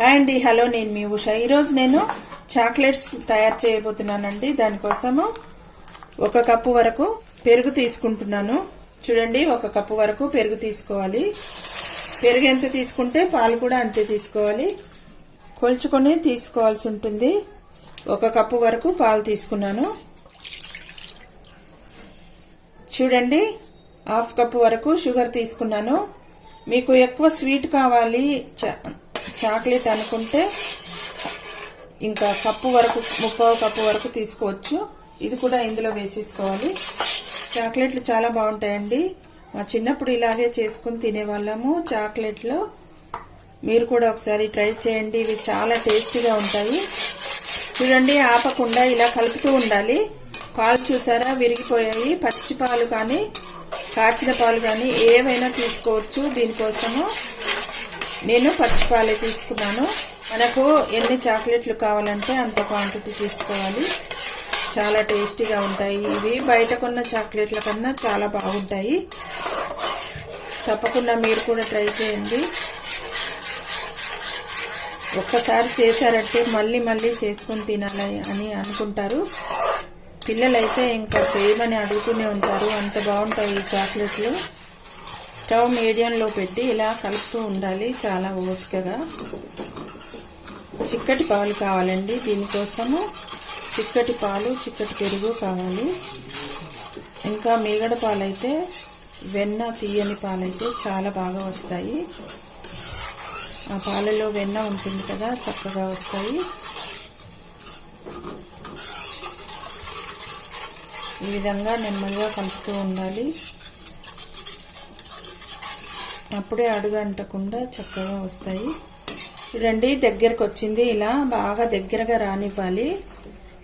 Hi అండి hello నేను మీ ఉష. ఈరోజు నేను చాక్లెట్స్ తయారు చేయబోతున్నానండి. దానికోసము ఒక కప్పు వరకు పెరుగు తీసుకుంటున్నాను. చూడండి ఒక కప్పు వరకు పెరుగు తీసుకోవాలి. పెరుగు ఎంత తీసుకుంటే పాలు కూడా అంతే తీసుకోవాలి. కొలుచుకొని తీసుకోవాల్సి ఉంటుంది. ఒక కప్పు వరకు పాలు తీసుకున్నాను. చూడండి హాఫ్ కప్పు వరకు షుగర్ తీసుకున్నాను. మీకు ఎక్కువ స్వీట్ కావాలి. చా- చాక్లెట్ అనుకుంటే ఇంకా కప్పు వరకు ముప్పై కప్పు వరకు తీసుకోవచ్చు. ఇది కూడా ఇందులో వేసేసుకోవాలి. చాక్లెట్లు చాలా బాగుంటాయండి. మా చిన్నప్పుడు ఇలాగే చేసుకుని తినేవాళ్ళము చాక్లెట్లు. మీరు కూడా ఒకసారి ట్రై చేయండి. ఇవి చాలా టేస్టీగా ఉంటాయి. చూడండి ఆపకుండా ఇలా కలుపుతూ ఉండాలి. పాలు చూసారా? విరిగిపోయాయి. పచ్చి పాలు కానీ కాచిన పాలు కానీ ఏవైనా తీసుకోవచ్చు దీనికోసము. నేను పచ్చి పాలే తీసుకున్నాను. మనకు ఎన్ని చాక్లెట్లు కావాలంటే అంత క్వాంటిటీ తీసుకోవాలి. చాలా టేస్టీగా ఉంటాయి. ఇవి బయట కొన్న చాక్లెట్ల కన్నా చాలా బాగుంటాయి. తప్పకుండా మీరు కూడా ట్రై చేయండి. ఒక్కసారి చేశారంటే మళ్ళీ మళ్ళీ చేసుకొని తినాలి అని అనుకుంటారు. పిల్లలైతే ఇంకా చేయమని అడుగుతూనే ఉంటారు. అంత బాగుంటాయి ఈ చాక్లెట్లు. స్టవ్ మీడియంలో పెట్టి ఇలా కలుపుతూ ఉండాలి. చాలా ఓపికగా. చిక్కటి పాలు కావాలండి. దీనికోసము చిక్కటి పాలు చిక్కటి పెరుగు కావాలి. ఇంకా మీగడ పాలైతే వెన్న తీయని పాలైతే చాలా బాగా వస్తాయి. ఆ పాలలో వెన్న ఉంటుంది కదా చక్కగా వస్తాయి. ఈ విధంగా నెమ్మదిగా కలుపుతూ ఉండాలి. అప్పుడే అడుగు అంటకుండా చక్కగా వస్తాయి. చూడండి దగ్గరకు వచ్చింది ఇలా బాగా దగ్గరగా రానివ్వాలి.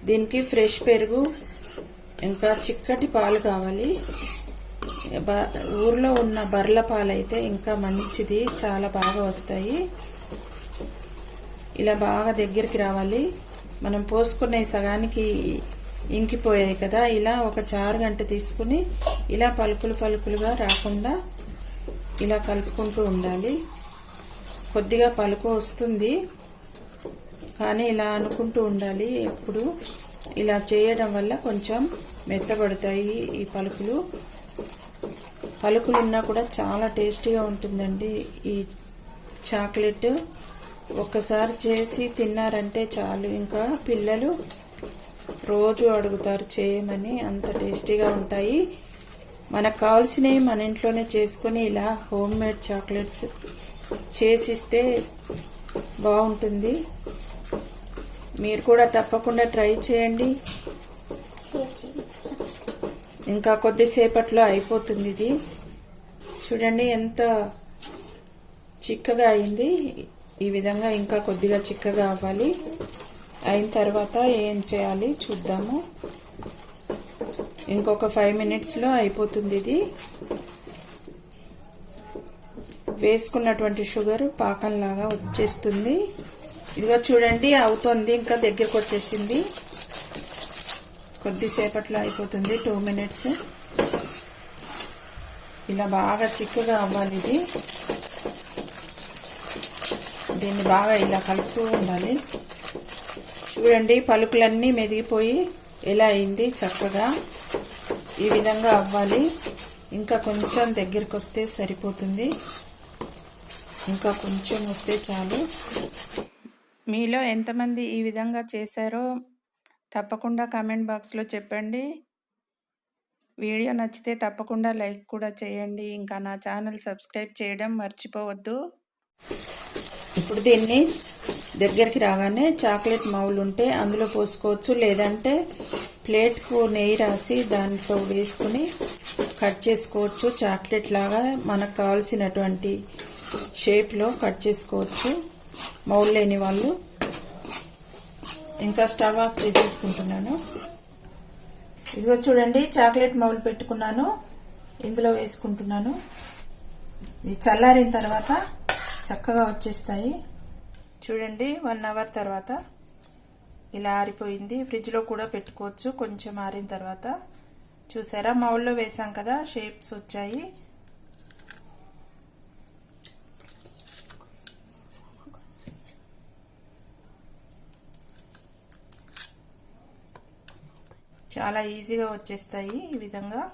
దీనికి ఫ్రెష్ పెరుగు ఇంకా చిక్కటి పాలు కావాలి. బ- ఊర్లో ఉన్న బర్ల పాలు అయితే ఇంకా మంచిది. చాలా బాగా వస్తాయి. ఇలా బాగా దగ్గరికి రావాలి. మనం పోసుకునే సగానికి ఇంకిపోయాయి కదా. ఇలా ఒక చారు గంట తీసుకుని ఇలా పలుకులు పలుకులుగా రాకుండా ఇలా కలుపుకుంటూ ఉండాలి. కొద్దిగా పలుకు వస్తుంది. కానీ ఇలా అనుకుంటూ ఉండాలి. ఎప్పుడు ఇలా చేయడం వల్ల కొంచెం మెత్తబడతాయి ఈ పలుకులు. పలుకులు ఉన్నా కూడా చాలా టేస్టీగా ఉంటుందండి. ఈ చాక్లెట్ ఒక్కసారి చేసి తిన్నారంటే చాలు. ఇంకా పిల్లలు రోజు అడుగుతారు చేయమని. అంత టేస్టీగా ఉంటాయి. మనకు కావాల్సినవి మన ఇంట్లోనే చేసుకొని ఇలా హోమ్ మేడ్ చాక్లెట్స్ చేసిస్తే బాగుంటుంది. మీరు కూడా తప్పకుండా ట్రై చేయండి. ఇంకా కొద్దిసేపట్లో అయిపోతుంది ఇది. చూడండి ఎంత చిక్కగా అయింది. ఈ విధంగా ఇంకా కొద్దిగా చిక్కగా అవ్వాలి. అయిన తర్వాత ఏం చేయాలి చూద్దాము. ఇంకొక ఫైవ్ మినిట్స్లో అయిపోతుంది ఇది. వేసుకున్నటువంటి షుగర్ పాకంలాగా వచ్చేస్తుంది. ఇదిగో చూడండి అవుతుంది ఇంకా దగ్గరకు వచ్చేసింది. కొద్దిసేపట్లో అయిపోతుంది టూ మినిట్స్ ఇలా బాగా చిక్కగా అవ్వాలి ఇది. దీన్ని బాగా ఇలా కలుపుతూ ఉండాలి. చూడండి పలుకులన్నీ మెదిగిపోయి ఎలా అయింది చక్కగా. ఈ విధంగా అవ్వాలి. ఇంకా కొంచెం దగ్గరికి వస్తే సరిపోతుంది. ఇంకా కొంచెం వస్తే చాలు. మీలో ఎంతమంది ఈ విధంగా చేశారో తప్పకుండా కామెంట్ బాక్స్లో చెప్పండి. వీడియో నచ్చితే తప్పకుండా లైక్ కూడా చేయండి. ఇంకా నా ఛానల్ సబ్స్క్రైబ్ చేయడం మర్చిపోవద్దు. ఇప్పుడు దీన్ని దగ్గరికి రాగానే చాక్లెట్ మౌల్ ఉంటే అందులో పోసుకోవచ్చు. లేదంటే ప్లేట్కు నెయ్యి రాసి దాంట్లో వేసుకుని కట్ చేసుకోవచ్చు. చాక్లెట్ లాగా మనకు కావాల్సినటువంటి షేప్లో కట్ చేసుకోవచ్చు. మౌల్ లేని వాళ్ళు. ఇంకా స్టవ్ ఆఫ్ చేసేసుకుంటున్నాను. ఇదిగో చూడండి చాక్లెట్ మౌల్ పెట్టుకున్నాను. ఇందులో వేసుకుంటున్నాను. ఇది చల్లారిన తర్వాత చక్కగా వచ్చేస్తాయి. చూడండి వన్ అవర్ తర్వాత. ఇలా ఆరిపోయింది. ఫ్రిడ్జ్లో కూడా పెట్టుకోవచ్చు. కొంచెం ఆరిన తర్వాత. చూసారా? మౌల్లో వేసాం కదా? షేప్స్ వచ్చాయి. చాలా ఈజీగా వచ్చేస్తాయి ఈ విధంగా.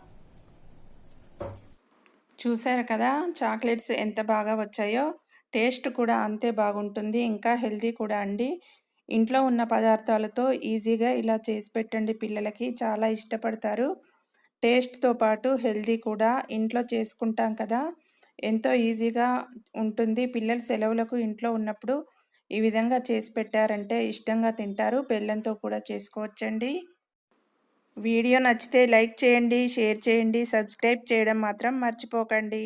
చూసారు కదా? చాక్లెట్స్ ఎంత బాగా వచ్చాయో. టేస్ట్ కూడా అంతే బాగుంటుంది. ఇంకా హెల్దీ కూడా అండి. ఇంట్లో ఉన్న పదార్థాలతో ఈజీగా ఇలా చేసి పెట్టండి. పిల్లలకి చాలా ఇష్టపడతారు. టేస్ట్తో పాటు హెల్దీ కూడా ఇంట్లో చేసుకుంటాం కదా. ఎంతో ఈజీగా ఉంటుంది. పిల్లలు సెలవులకు ఇంట్లో ఉన్నప్పుడు ఈ విధంగా చేసి పెట్టారంటే ఇష్టంగా తింటారు. బెల్లంతో కూడా చేసుకోవచ్చండి. వీడియో నచ్చితే లైక్ చేయండి షేర్ చేయండి సబ్స్క్రైబ్ చేయడం మాత్రం మర్చిపోకండి.